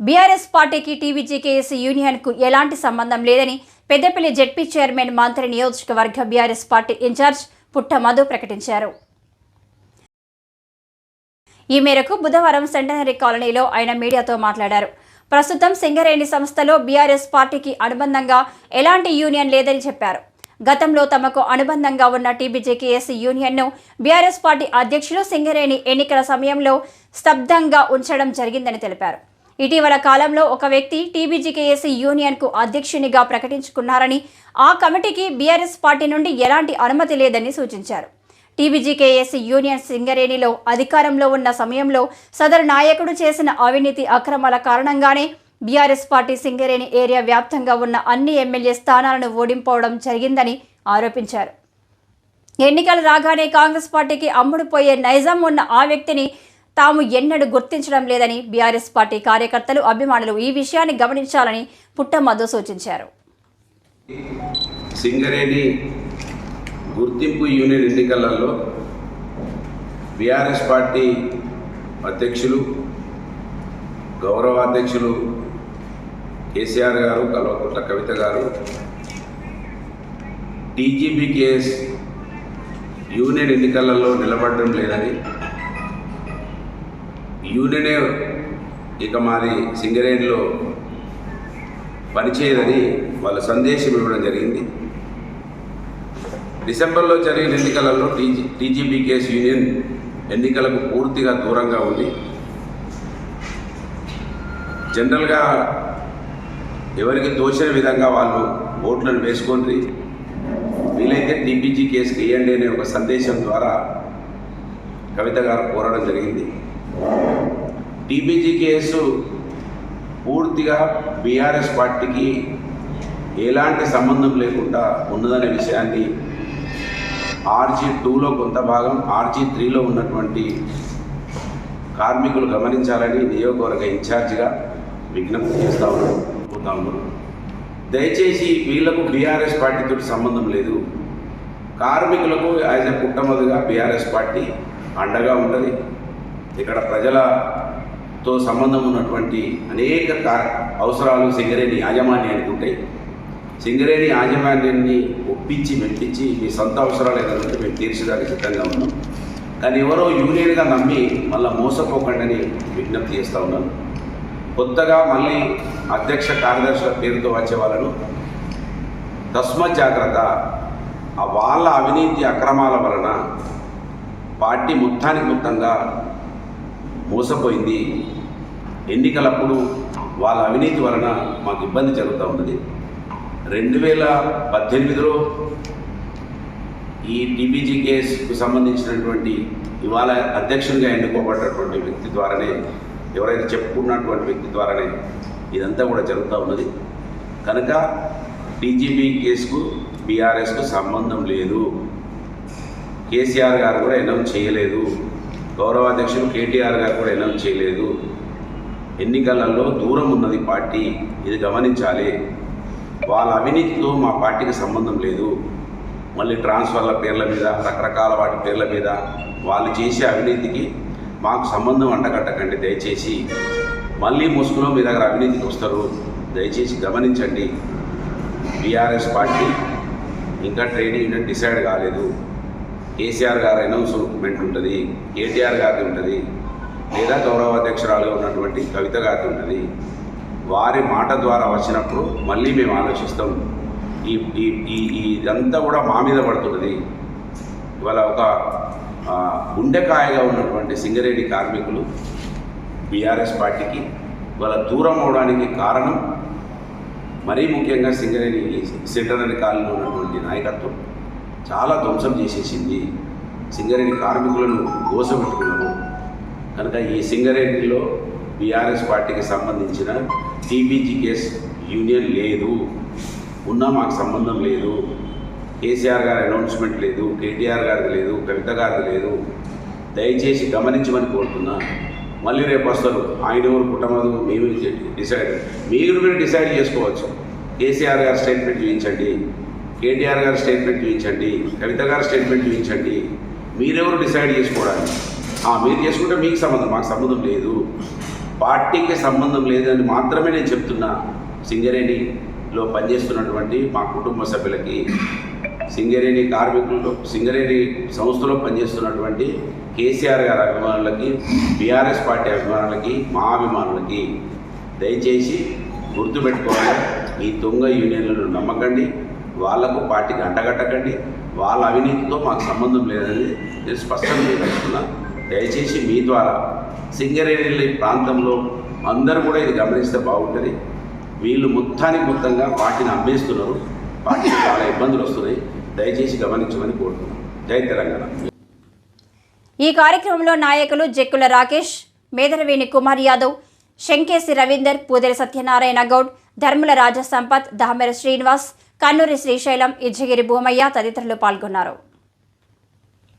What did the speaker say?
BRS పార్టీకి టీవీజీకేఎస్ యూనియన్కు ఎలాంటి సంబంధం లేదని పెద్దపల్లి జెడ్పీ చైర్మన్ మంత్రి నియోజకవర్గ బీఆర్ఎస్ పార్టీ ఇన్ఛార్జ్ పుట్ట మధు ప్రకటించారు. ఈ మేరకు బుధవారం సెంటనరీ కాలనీలో ఆయన మీడియాతో మాట్లాడారు. ప్రస్తుతం సింగరేణి సంస్థలో బీఆర్ఎస్ పార్టీకి అనుబంధంగా ఎలాంటి యూనియన్ లేదని చెప్పారు. గతంలో తమకు అనుబంధంగా ఉన్న టీబీజేకేఎస్ యూనియన్ను బీఆర్ఎస్ పార్టీ అధ్యక్షులు సింగరేణి ఎన్నికల సమయంలో స్తబ్దంగా ఉంచడం జరిగిందని తెలిపారు. ఇటీవల కాలంలో ఒక వ్యక్తి టీబీజీకేఎస్ యూనియన్కు అధ్యక్షునిగా ప్రకటించుకున్నారని ఆ కమిటీకి బీఆర్ఎస్ పార్టీ నుండి ఎలాంటి అనుమతి లేదని సూచించారు. టీబీజీకేఎస్ యూనియన్ సింగరేణిలో అధికారంలో ఉన్న సమయంలో సదరు నాయకుడు చేసిన అవినీతి అక్రమాల కారణంగానే బీఆర్ఎస్ పార్టీ సింగరేణి ఏరియా వ్యాప్తంగా ఉన్న అన్ని ఎమ్మెల్యే స్థానాలను ఓడింపోవడం జరిగిందని ఆరోపించారు. ఎన్నికలు రాగానే కాంగ్రెస్ పార్టీకి అమ్ముడుపోయే నైజం ఉన్న ఆ వ్యక్తిని తాము ఎన్నడూ గుర్తించడం లేదని బీఆర్ఎస్ పార్టీ కార్యకర్తలు అభిమానులు ఈ విషయాన్ని గమనించాలని పుట్టమధు సూచించారు. సింగరేణి గుర్తింపు యూనియన్ ఎన్నికలలో బీఆర్ఎస్ పార్టీ అధ్యక్షులు గౌరవ అధ్యక్షులు కేసీఆర్ గారు కల్వకుంట్ల కవిత గారు టీజీబీకేఎస్ యూనియన్ ఎన్నికలలో నిలబడడం లేదని యూనియనే ఇక మాది సింగరేణిలో పనిచేయదని వాళ్ళ సందేశం ఇవ్వడం జరిగింది. డిసెంబర్లో జరిగిన ఎన్నికలలో టీజీ టీజీబీకేఎస్ యూనియన్ ఎన్నికలకు పూర్తిగా దూరంగా ఉంది. జనరల్గా ఎవరికి తోచిన విధంగా వాళ్ళు ఓట్లను వేసుకొని వీలైతే టీపీజీ కేసు వేయండి అనే ఒక సందేశం ద్వారా కవిత గారు కోరడం జరిగింది. టీపీజీ కేసు పూర్తిగా బీఆర్ఎస్ పార్టీకి ఎలాంటి సంబంధం లేకుండా ఉన్నదనే విషయాన్ని ఆర్జీ టూలో కొంత భాగం ఆర్జీ త్రీలో ఉన్నటువంటి కార్మికులు గమనించాలని నియోగవర్గ ఇన్ఛార్జిగా విజ్ఞప్తి చేస్తా ఉన్నాను. పోతా ఉన్నాను. దయచేసి వీళ్ళకు బీఆర్ఎస్ పార్టీతో సంబంధం లేదు. కార్మికులకు యాజ్ ఎ పుట్టమదుగా బీఆర్ఎస్ పార్టీ అండగా ఉంటుంది. ఇక్కడ ప్రజలతో సంబంధం ఉన్నటువంటి అనేక అవసరాలు సింగరేణి యాజమాన్యానికి ఉంటాయి. సింగరేణి యాజమాన్యాన్ని ఒప్పించి మెప్పించి మీ సొంత అవసరాలు ఏదైనా మేము తీర్చడానికి సిద్ధంగా ఉన్నాం. కానీ ఎవరో యూనియన్గా నమ్మి మళ్ళీ మోసపోకండి విజ్ఞప్తి చేస్తూ ఉన్నాను. కొత్తగా మళ్ళీ అధ్యక్ష కార్యదర్శుల పేరుతో వచ్చే వాళ్ళను తస్మత్ జాగ్రత్త వాళ్ళ అవినీతి అక్రమాల వలన పార్టీ మొత్తానికి మొత్తంగా మోసపోయింది. ఎన్నికలప్పుడు వాళ్ళ అవినీతి వలన మాకు ఇబ్బంది జరుగుతూ ఉన్నది. రెండు వేల పద్దెనిమిదిలో ఈ టీబీజీ కేసుకు సంబంధించినటువంటి ఇవాళ అధ్యక్షునిగా ఎన్నుకోబడినటువంటి వ్యక్తి ద్వారానే ఎవరైతే చెప్పుకున్నటువంటి వ్యక్తి ద్వారానే ఇదంతా కూడా జరుగుతూ ఉన్నది. కనుక డీజీపీ కేసుకు బీఆర్ఎస్కు సంబంధం లేదు. కేసీఆర్ గారు కూడా అనౌన్స్ చేయలేదు. గౌరవాధ్యక్షులు కేటీఆర్ గారు కూడా అనౌన్స్ చేయలేదు. ఎన్నికలలో దూరం ఉన్నది పార్టీ ఇది గమనించాలి. వాళ్ళ అవినీతితో మా పార్టీకి సంబంధం లేదు. మళ్ళీ ట్రాన్స్ఫర్ల పేర్ల మీద రకరకాల వాటి పేర్ల మీద వాళ్ళు చేసే అవినీతికి మాకు సంబంధం అంటగట్టకండి దయచేసి. మళ్ళీ ముసుగులో మీ దగ్గర అవినీతికి వస్తారు. దయచేసి గమనించండి. బీఆర్ఎస్ పార్టీ ఇంకా ట్రేడింగ్ యూనియన్ డిసైడ్ కాలేదు. కేసీఆర్ గారి అనౌన్స్మెంట్ ఉంటుంది కేటీఆర్ గారిది ఉంటుంది లేదా గౌరవ అధ్యక్షురాలుగా ఉన్నటువంటి కవిత గారిది ఉంటుంది. వారి మాట ద్వారా వచ్చినప్పుడు మళ్ళీ మేము ఆలోచిస్తాం. ఈ ఈ ఇదంతా కూడా మా మీద పడుతున్నది. ఇవాళ ఒక గుండెకాయగా ఉన్నటువంటి సింగరేణి కార్మికులు బీఆర్ఎస్ పార్టీకి ఇవాళ దూరం అవడానికి కారణం మరీ ముఖ్యంగా సింగరేణి సెంటనరీ కాలంలో ఉన్నటువంటి నాయకత్వం. చాలా ధ్వంసం చేసేసింది. సింగరేణి కార్మికులను గోసపెట్టుకున్నారు కనుక ఈ సింగరేణిలో బీఆర్ఎస్ పార్టీకి సంబంధించిన టీబీజీకేఎస్ యూనియన్ లేదు. ఉన్నా మాకు సంబంధం లేదు. కేసీఆర్ గారి అనౌన్స్మెంట్ లేదు. కేటీఆర్ గారిది లేదు. కవిత గారిది లేదు. దయచేసి గమనించమని కోరుతున్నా. మళ్ళీ రేపు వస్తారు. ఆయన ఎవరు కుటుంబం మేము డిసైడ్. మీరు మీరు డిసైడ్ చేసుకోవచ్చు. కేసీఆర్ గారు స్టేట్మెంట్ చూపించండి. కేటీఆర్ గారి స్టేట్మెంట్ చూపించండి కవిత గారి స్టేట్మెంట్ చూపించండి మీరెవరు డిసైడ్ చేసుకోవడానికి? ఆ, మీరు చేసుకుంటే మీకు సంబంధం మాకు సంబంధం లేదు. పార్టీకి సంబంధం లేదని మాత్రమే నేను చెప్తున్నా. సింగరేణిలో పనిచేస్తున్నటువంటి మా కుటుంబ సభ్యులకి సింగరేణి కార్మికులు సింగరేణి సంస్థలో పనిచేస్తున్నటువంటి కేసీఆర్ గారి అభిమానులకి బీఆర్ఎస్ పార్టీ అభిమానులకి మా అభిమానులకి దయచేసి గుర్తుపెట్టుకోవాలి. ఈ దొంగ యూనియన్లను నమ్మకండి. వాళ్ళకు పార్టీకి అంటగట్టకండి. వాళ్ళ అవినీతితో మాకు సంబంధం లేదని నేను స్పష్టంగా చెప్పేస్తున్నా దయచేసి మీ ద్వారా సింగరేణి ప్రాంతంలో అందరూ కూడా ఇది గమనిస్తే బాగుంటుంది. వీళ్ళు మొత్తానికి మొత్తంగా పార్టీని అమ్మేస్తున్నారు. పార్టీకి చాలా ఇబ్బందులు వస్తున్నాయి. దయచేసి గమనించమని కోరుతున్నాను జై తెలంగాణ. ఈ కార్యక్రమంలో నాయకులు జక్కుల రాకేష్ మేదరవేణి కుమార్ యాదవ్ శంకేసి రవీందర్ పూదరి సత్యనారాయణ గౌడ్ ధర్ముల రాజ సంపత్ దామెర శ్రీనివాస్ కన్నూరి శ్రీశైలం ఇజ్జగిరి భూమయ్య తదితరులు పాల్గొన్నారు.